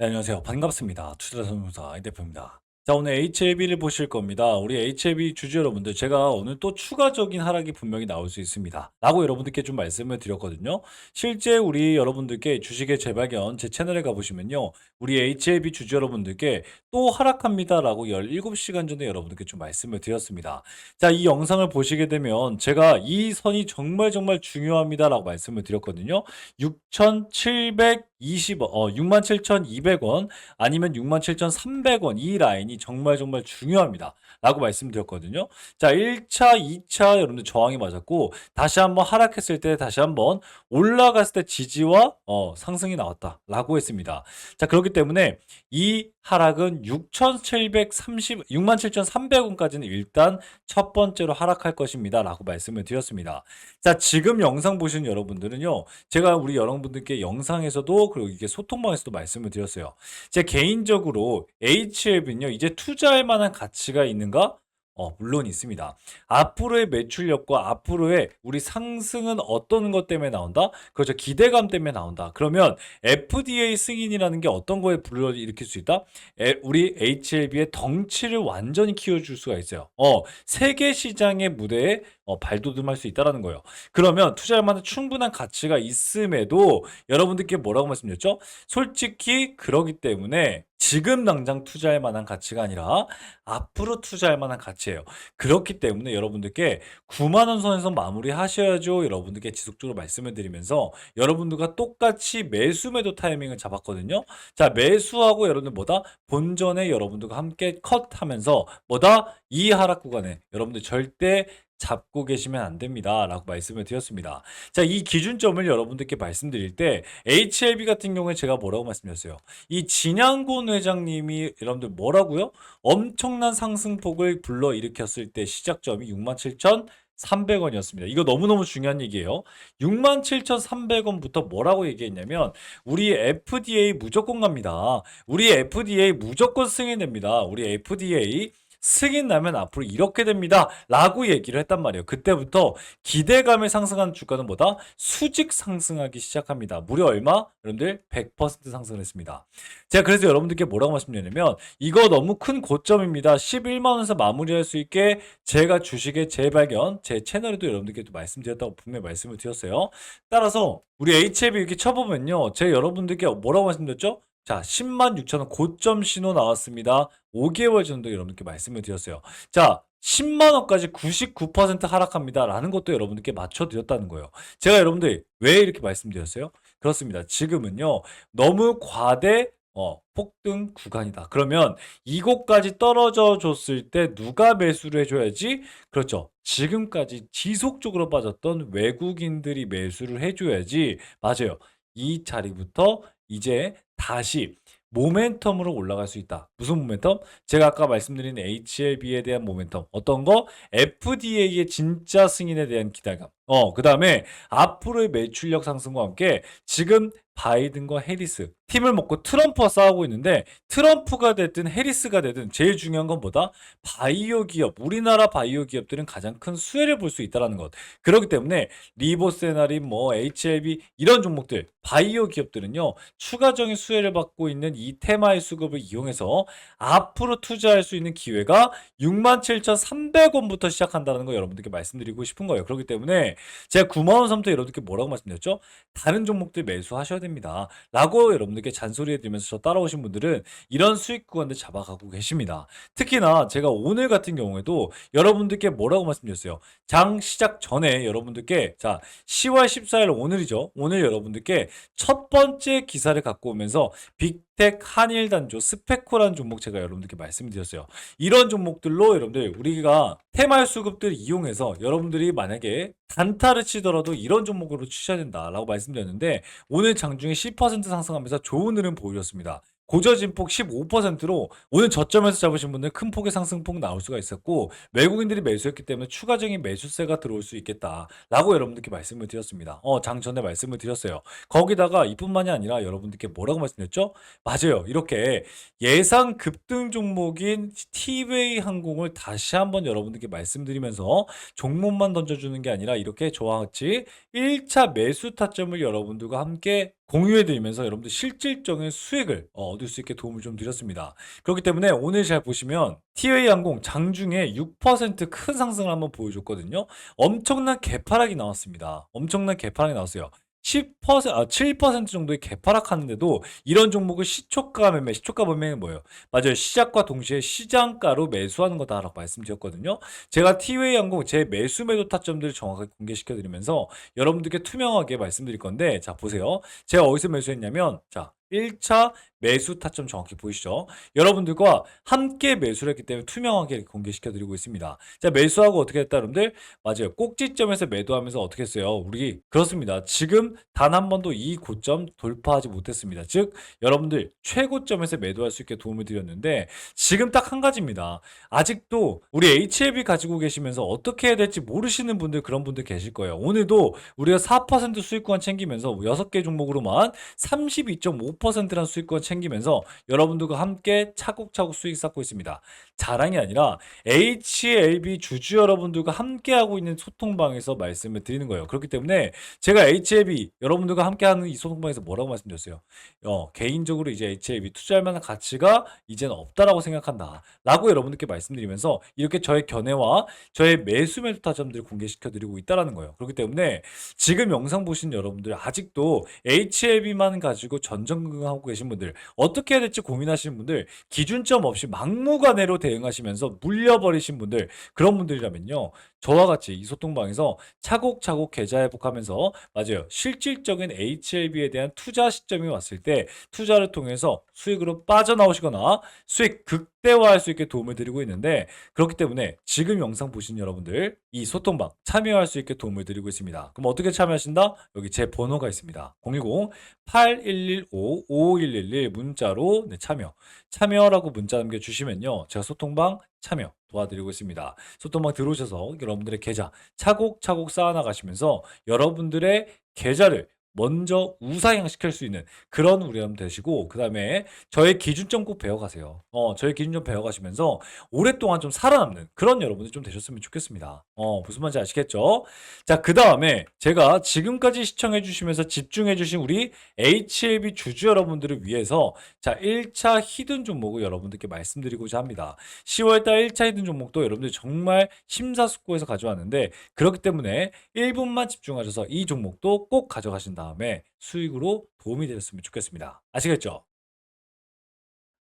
네, 안녕하세요. 반갑습니다. 투자전문사 이 대표입니다. 자, 오늘 HAB를 보실 겁니다. 우리 HAB 주주 여러분들, 제가 오늘 또 추가적인 하락이 분명히 나올 수 있습니다. 라고 여러분들께 좀 말씀을 드렸거든요. 실제 우리 여러분들께 주식의 재발견 제 채널에 가보시면요. 우리 HAB 주주 여러분들께 또 하락합니다. 라고 17시간 전에 여러분들께 좀 말씀을 드렸습니다. 자, 이 영상을 보시게 되면 제가 이 선이 정말 정말 중요합니다. 라고 말씀을 드렸거든요. 6,700 20, 어, 67,200원 아니면 67,300원 이 라인이 정말 정말 중요합니다. 라고 말씀드렸거든요. 자, 1차, 2차 여러분들 저항이 맞았고 다시 한번 하락했을 때 다시 한번 올라갔을 때 지지와 어, 상승이 나왔다. 라고 했습니다. 자, 그렇기 때문에 이 하락은 6,730, 67,300원까지는 일단 첫 번째로 하락할 것입니다. 라고 말씀을 드렸습니다. 자, 지금 영상 보시는 여러분들은요. 제가 우리 여러분들께 영상에서도 그리고 이게 소통방에서도 말씀을 드렸어요. 제 개인적으로 HLB는요. 이제 투자할 만한 가치가 있는 가? 어, 물론 있습니다. 앞으로의 매출력과 앞으로의 우리 상승은 어떤 것 때문에 나온다? 그렇죠. 기대감 때문에 나온다. 그러면 FDA 승인이라는 게 어떤 거에 불러일으킬 수 있다? 에, 우리 HLB의 덩치를 완전히 키워줄 수가 있어요. 어, 세계 시장의 무대에 어, 발돋움할 수 있다라는 거예요. 그러면 투자할 만한 충분한 가치가 있음에도 여러분들께 뭐라고 말씀드렸죠? 솔직히 그러기 때문에 지금 당장 투자할 만한 가치가 아니라 앞으로 투자할 만한 가치예요. 그렇기 때문에 여러분들께 9만 원 선에서 마무리하셔야죠. 여러분들께 지속적으로 말씀을 드리면서 여러분들과 똑같이 매수 매도 타이밍을 잡았거든요. 자, 매수하고 여러분들 뭐다? 본전에 여러분들과 함께 컷하면서 뭐다? 이 하락 구간에 여러분들 절대 잡고 계시면 안 됩니다. 라고 말씀을 드렸습니다. 자, 이 기준점을 여러분들께 말씀드릴 때 HLB 같은 경우에 제가 뭐라고 말씀드렸어요? 이 진양곤 회장님이 여러분들 뭐라고요? 엄청난 상승폭을 불러 일으켰을 때 시작점이 67,300원이었습니다. 이거 너무너무 중요한 얘기예요. 67,300원부터 뭐라고 얘기했냐면 우리 FDA 무조건 갑니다. 우리 FDA 무조건 승인됩니다. 우리 FDA 승인 나면 앞으로 이렇게 됩니다. 라고 얘기를 했단 말이에요. 그때부터 기대감에 상승하는 주가는 뭐다? 수직 상승하기 시작합니다. 무려 얼마? 여러분들 100% 상승을 했습니다. 제가 그래서 여러분들께 뭐라고 말씀드리냐면 이거 너무 큰 고점입니다. 11만 원에서 마무리할 수 있게 제가 주식의 재발견 제 채널에도 여러분들께 또 말씀드렸다고 분명히 말씀을 드렸어요. 따라서 우리 HLB 이렇게 쳐보면요. 제 여러분들께 뭐라고 말씀드렸죠? 자, 10만 6천 원 고점 신호 나왔습니다. 5개월 정도 여러분께 말씀을 드렸어요. 자, 10만 원까지 99% 하락합니다. 라는 것도 여러분들께 맞춰 드렸다는 거예요. 제가 여러분들 왜 이렇게 말씀드렸어요? 그렇습니다. 지금은요, 너무 과대 어, 폭등 구간이다. 그러면 이곳까지 떨어져 줬을 때 누가 매수를 해줘야지? 그렇죠. 지금까지 지속적으로 빠졌던 외국인들이 매수를 해줘야지. 맞아요. 이 자리부터 이제 다시 모멘텀으로 올라갈 수 있다. 무슨 모멘텀? 제가 아까 말씀드린 HLB에 대한 모멘텀. 어떤 거? FDA의 진짜 승인에 대한 기대감. 어, 그 다음에 앞으로의 매출력 상승과 함께 지금 바이든과 해리스 팀을 먹고 트럼프와 싸우고 있는데 트럼프가 됐든 해리스가 되든 제일 중요한 건 뭐다? 바이오 기업, 우리나라 바이오 기업들은 가장 큰 수혜를 볼 수 있다는 것. 그렇기 때문에 리보세나린, 뭐 HLB 이런 종목들 바이오 기업들은요 추가적인 수혜를 받고 있는 이 테마의 수급을 이용해서 앞으로 투자할 수 있는 기회가 67,300원부터 시작한다는 거 여러분들께 말씀드리고 싶은 거예요. 그렇기 때문에 제가 9만 원 선부터 여러분들께 뭐라고 말씀드렸죠? 다른 종목들 매수하셔야 됩니다. 라고 여러분들께 잔소리 해 드리면서 저 따라오신 분들은 이런 수익 구간들 잡아가고 계십니다. 특히나 제가 오늘 같은 경우에도 여러분들께 뭐라고 말씀드렸어요? 장 시작 전에 여러분들께 자 10월 14일 오늘이죠. 오늘 여러분들께 첫 번째 기사를 갖고 오면서 빅텍 한일단조 스페코라는 종목 제가 여러분들께 말씀드렸어요. 이런 종목들로 여러분들 우리가 테마 수급들 이용해서 여러분들이 만약에 단 타를 치더라도 이런 종목으로 치셔야 된다라고 말씀드렸는데 오늘 장중에 10% 상승하면서 좋은 흐름 보여줬습니다. 고저진 폭 15%로 오늘 저점에서 잡으신 분들 큰 폭의 상승폭 나올 수가 있었고 외국인들이 매수했기 때문에 추가적인 매수세가 들어올 수 있겠다라고 여러분들께 말씀을 드렸습니다. 어, 장 전에 말씀을 드렸어요. 거기다가 이뿐만이 아니라 여러분들께 뭐라고 말씀드렸죠? 맞아요. 이렇게 예상 급등 종목인 티웨이 항공을 다시 한번 여러분들께 말씀드리면서 종목만 던져주는 게 아니라 이렇게 저와 같이 1차 매수 타점을 여러분들과 함께 공유해드리면서 여러분들 실질적인 수익을 어, 얻을 수 있게 도움을 좀 드렸습니다. 그렇기 때문에 오늘 잘 보시면 티웨이 항공 장중에 6%큰 상승을 한번 보여줬거든요. 엄청난 개파락이 나왔습니다. 엄청난 개파락이 나왔어요. 10%, 아, 7% 정도의 개파락하는데도 이런 종목을 시초가 매매, 시초가 매매는 뭐예요? 맞아요. 시작과 동시에 시장가로 매수하는 거다라고 말씀드렸거든요. 제가 티웨이 항공 제 매수 매도 타점들을 정확하게 공개시켜 드리면서 여러분들께 투명하게 말씀드릴 건데 자 보세요. 제가 어디서 매수했냐면 자 1차 매수 타점 정확히 보이시죠? 여러분들과 함께 매수를 했기 때문에 투명하게 공개시켜 드리고 있습니다. 자 매수하고 어떻게 했다 여러분들? 맞아요. 꼭지점에서 매도하면서 어떻게 했어요? 우리 그렇습니다. 지금 단 한 번도 이 고점 돌파하지 못했습니다. 즉 여러분들 최고점에서 매도할 수 있게 도움을 드렸는데 지금 딱 한 가지입니다. 아직도 우리 HLB 가지고 계시면서 어떻게 해야 될지 모르시는 분들 그런 분들 계실 거예요. 오늘도 우리가 4% 수익권 챙기면서 6개 종목으로만 32.5%란 수익권 챙기면서 여러분들과 함께 차곡차곡 수익 쌓고 있습니다. 자랑이 아니라 HLB 주주 여러분들과 함께 하고 있는 소통방에서 말씀을 드리는 거예요. 그렇기 때문에 제가 HLB 여러분들과 함께 하는 이 소통방에서 뭐라고 말씀드렸어요? 어, 개인적으로 이제 HLB 투자할 만한 가치가 이제는 없다라고 생각한다. 라고 여러분들께 말씀드리면서 이렇게 저의 견해와 저의 매수 매도 타점들을 공개시켜 드리고 있다라는 거예요. 그렇기 때문에 지금 영상 보신 여러분들 아직도 HLB만 가지고 전전긍긍하고 계신 분들 어떻게 해야 될지 고민하시는 분들 기준점 없이 막무가내로 대응하시면서 물려버리신 분들 그런 분들이라면요 저와 같이 이 소통방에서 차곡차곡 계좌 회복하면서 맞아요 실질적인 HLB에 대한 투자 시점이 왔을 때 투자를 통해서 수익으로 빠져나오시거나 수익 극대화할 수 있게 도움을 드리고 있는데 그렇기 때문에 지금 영상 보신 여러분들 이 소통방 참여할 수 있게 도움을 드리고 있습니다. 그럼 어떻게 참여하신다? 여기 제 번호가 있습니다. 010-8115-5111 문자로 네, 참여. 참여라고 문자 남겨주시면요. 제가 소통방 참여 도와드리고 있습니다. 소통방 들어오셔서 여러분들의 계좌 차곡차곡 쌓아나가시면서 여러분들의 계좌를 먼저 우상향 시킬 수 있는 그런 여러분 되시고 그 다음에 저의 기준점 꼭 배워가세요. 어, 저의 기준점 배워가시면서 오랫동안 좀 살아남는 그런 여러분들 좀 되셨으면 좋겠습니다. 어, 무슨 말인지 아시겠죠? 자, 그 다음에 제가 지금까지 시청해주시면서 집중해주신 우리 HLB 주주 여러분들을 위해서 자, 1차 히든 종목을 여러분들께 말씀드리고자 합니다. 10월달 1차 히든 종목도 여러분들 정말 심사숙고해서 가져왔는데 그렇기 때문에 1분만 집중하셔서 이 종목도 꼭 가져가신 다 음에 수익으로 도움이 되셨으면 좋겠습니다. 아시겠죠?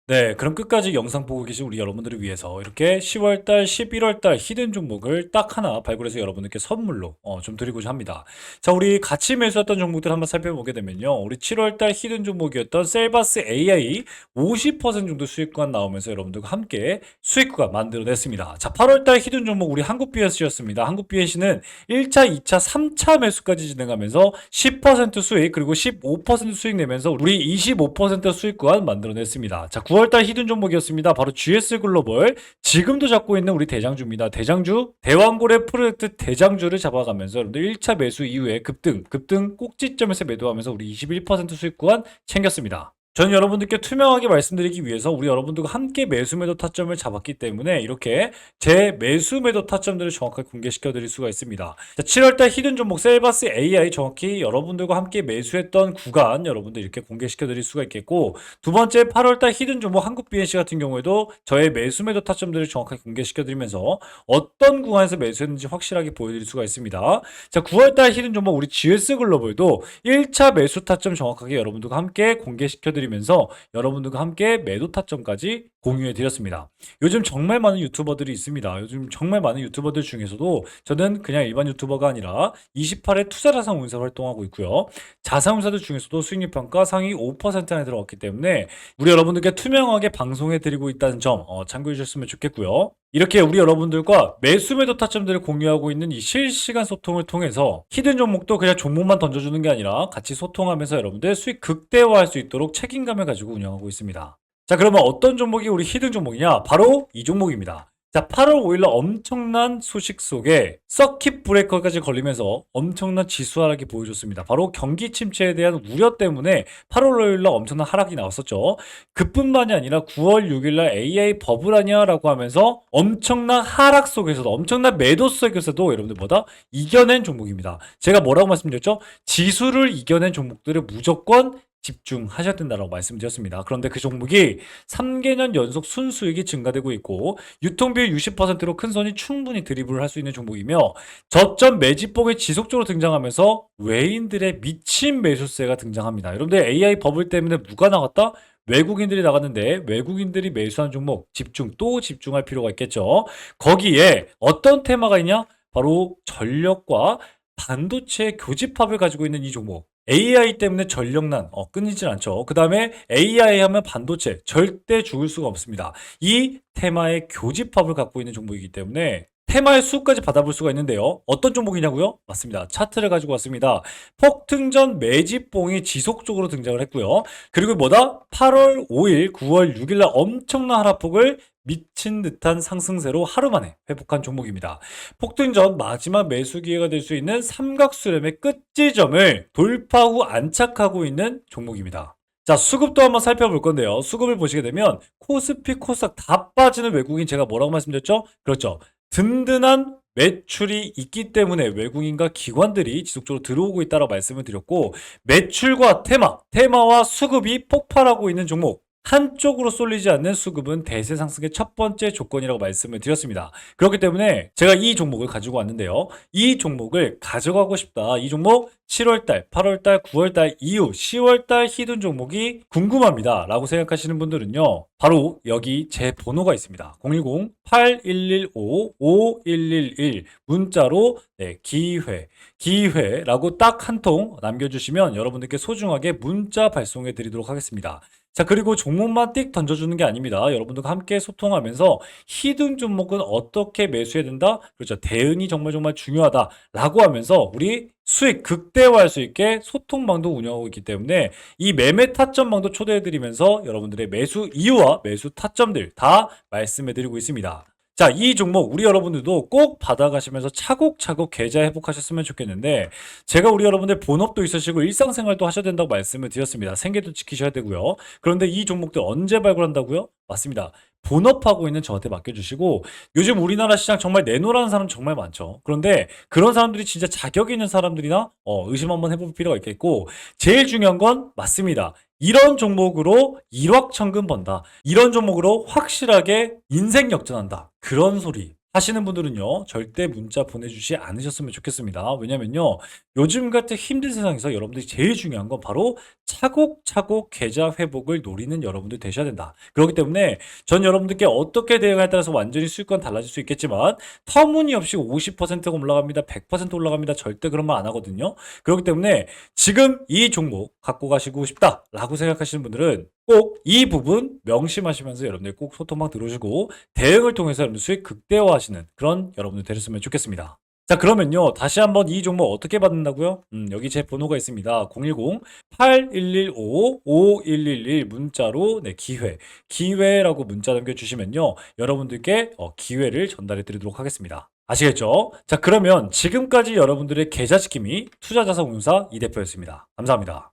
네, 그럼 끝까지 영상 보고 계신 우리 여러분들을 위해서 이렇게 10월달, 11월달 히든 종목을 딱 하나 발굴해서 여러분들께 선물로 어, 좀 드리고자 합니다. 자, 우리 같이 매수했던 종목들 한번 살펴보게 되면요. 우리 7월달 히든 종목이었던 셀바스 AI 50% 정도 수익구간 나오면서 여러분들과 함께 수익구간 만들어냈습니다. 자, 8월달 히든 종목 우리 한국 BS였습니다. 한국 BS는 1차, 2차, 3차 매수까지 진행하면서 10% 수익 그리고 15% 수익 내면서 우리 25% 수익구간 만들어냈습니다. 자, 9 월달 히든 종목이었습니다. 바로 GS 글로벌 지금도 잡고 있는 우리 대장주입니다. 대장주 대왕고래 프로젝트 대장주를 잡아가면서 여러분들 1차 매수 이후에 급등 급등 꼭지점에서 매도하면서 우리 21% 수익 구간 챙겼습니다. 저는 여러분들께 투명하게 말씀드리기 위해서 우리 여러분들과 함께 매수 매도 타점을 잡았기 때문에 이렇게 제 매수 매도 타점들을 정확하게 공개시켜 드릴 수가 있습니다. 자, 7월달 히든 종목 셀바스 AI 정확히 여러분들과 함께 매수했던 구간 여러분들 이렇게 공개시켜 드릴 수가 있겠고 두 번째 8월달 히든 종목 한국 BNC 같은 경우에도 저의 매수 매도 타점들을 정확하게 공개시켜 드리면서 어떤 구간에서 매수했는지 확실하게 보여드릴 수가 있습니다. 자, 9월달 히든 종목 우리 GS 글로벌도 1차 매수 타점 정확하게 여러분들과 함께 공개시켜 드리 면서 여러분들과 함께 매도 타점까지 공유해 드렸습니다. 요즘 정말 많은 유튜버들이 있습니다. 요즘 정말 많은 유튜버들 중에서도 저는 그냥 일반 유튜버가 아니라 28회 투자자산 운사 활동하고 있고요. 자산운사들 중에서도 수익률 평가 상위 5% 안에 들어갔기 때문에 우리 여러분들께 투명하게 방송해 드리고 있다는 점 어, 참고해 주셨으면 좋겠고요. 이렇게 우리 여러분들과 매수 매도 타점들을 공유하고 있는 이 실시간 소통을 통해서 히든 종목도 그냥 종목만 던져주는 게 아니라 같이 소통하면서 여러분들 수익 극대화할 수 있도록 책임 감을 가지고 운영하고 있습니다. 자, 그러면 어떤 종목이 우리 히든 종목이냐? 바로 이 종목입니다. 자, 8월 5일날 엄청난 소식 속에 서킷 브레이커까지 걸리면서 엄청난 지수 하락이 보여줬습니다. 바로 경기 침체에 대한 우려 때문에 8월 5일날 엄청난 하락이 나왔었죠. 그뿐만이 아니라 9월 6일날 AI 버블 아니야라고 하면서 엄청난 하락 속에서도 엄청난 매도 속에서도 여러분들 뭐다 이겨낸 종목입니다. 제가 뭐라고 말씀드렸죠? 지수를 이겨낸 종목들을 무조건 집중하셔야 된다고 말씀드렸습니다. 그런데 그 종목이 3개년 연속 순수익이 증가되고 있고 유통비율 60%로 큰 손이 충분히 드리블을 할 수 있는 종목이며 저점 매집봉에 지속적으로 등장하면서 외인들의 미친 매수세가 등장합니다. 여러분들 AI 버블 때문에 누가 나갔다? 외국인들이 나갔는데 외국인들이 매수한 종목 집중 또 집중할 필요가 있겠죠. 거기에 어떤 테마가 있냐? 바로 전력과 반도체 교집합을 가지고 있는 이 종목. AI 때문에 전력난 어, 끊이질 않죠. 그 다음에 AI 하면 반도체 절대 죽을 수가 없습니다. 이 테마의 교집합을 갖고 있는 종목이기 때문에 테마의 수까지 받아볼 수가 있는데요. 어떤 종목이냐고요? 맞습니다. 차트를 가지고 왔습니다. 폭등전 매집봉이 지속적으로 등장을 했고요. 그리고 뭐다? 8월 5일, 9월 6일 날 엄청난 하락폭을 미친 듯한 상승세로 하루 만에 회복한 종목입니다. 폭등 전 마지막 매수 기회가 될 수 있는 삼각수렴의 끝지점을 돌파 후 안착하고 있는 종목입니다. 자, 수급도 한번 살펴볼 건데요. 수급을 보시게 되면 코스피, 코스닥 다 빠지는 외국인 제가 뭐라고 말씀드렸죠? 그렇죠. 든든한 매출이 있기 때문에 외국인과 기관들이 지속적으로 들어오고 있다고 말씀을 드렸고 매출과 테마, 테마와 수급이 폭발하고 있는 종목 한쪽으로 쏠리지 않는 수급은 대세 상승의 첫 번째 조건이라고 말씀을 드렸습니다. 그렇기 때문에 제가 이 종목을 가지고 왔는데요. 이 종목을 가져가고 싶다. 이 종목 7월달, 8월달, 9월달 이후 10월달 히든 종목이 궁금합니다. 라고 생각하시는 분들은요. 바로 여기 제 번호가 있습니다. 010-8115-5111 문자로 네, 기회, 기회라고 딱 한 통 남겨주시면 여러분들께 소중하게 문자 발송해 드리도록 하겠습니다. 자, 그리고 종목만 띡 던져주는 게 아닙니다. 여러분들과 함께 소통하면서 히든 종목은 어떻게 매수해야 된다? 그렇죠. 대응이 정말 정말 중요하다. 라고 하면서 우리 수익 극대화할 수 있게 소통방도 운영하고 있기 때문에 이 매매 타점방도 초대해드리면서 여러분들의 매수 이유와 매수 타점들 다 말씀해드리고 있습니다. 자, 이 종목 우리 여러분들도 꼭 받아가시면서 차곡차곡 계좌 회복하셨으면 좋겠는데 제가 우리 여러분들 본업도 있으시고 일상생활도 하셔야 된다고 말씀을 드렸습니다. 생계도 지키셔야 되고요. 그런데 이 종목들 언제 발굴한다고요? 맞습니다. 본업하고 있는 저한테 맡겨주시고 요즘 우리나라 시장 정말 내놓으라는 사람 정말 많죠. 그런데 그런 사람들이 진짜 자격 있는 사람들이나 어, 의심 한번 해볼 필요가 있겠고 제일 중요한 건 맞습니다. 이런 종목으로 일확천금 번다. 이런 종목으로 확실하게 인생 역전한다. 그런 소리 하시는 분들은요, 절대 문자 보내주지 않으셨으면 좋겠습니다. 왜냐면요, 요즘 같은 힘든 세상에서 여러분들이 제일 중요한 건 바로 차곡차곡 계좌 회복을 노리는 여러분들 되셔야 된다. 그렇기 때문에 전 여러분들께 어떻게 대응에 따라서 완전히 수익권 달라질 수 있겠지만 터무니없이 50%가 올라갑니다. 100% 올라갑니다. 절대 그런 말 안 하거든요. 그렇기 때문에 지금 이 종목 갖고 가시고 싶다라고 생각하시는 분들은 꼭 이 부분 명심하시면서 여러분들 꼭 소통방 들어오시고 대응을 통해서 여러분들 수익 극대화하시는 그런 여러분들 되셨으면 좋겠습니다. 자, 그러면요. 다시 한번 이 종목 어떻게 받는다고요? 음, 여기 제 번호가 있습니다. 010-8115-5111 문자로 네, 기회. 기회라고 문자 남겨주시면요. 여러분들께 어, 기회를 전달해 드리도록 하겠습니다. 아시겠죠? 자, 그러면 지금까지 여러분들의 계좌 지킴이 투자자산운용사 이 대표였습니다. 감사합니다.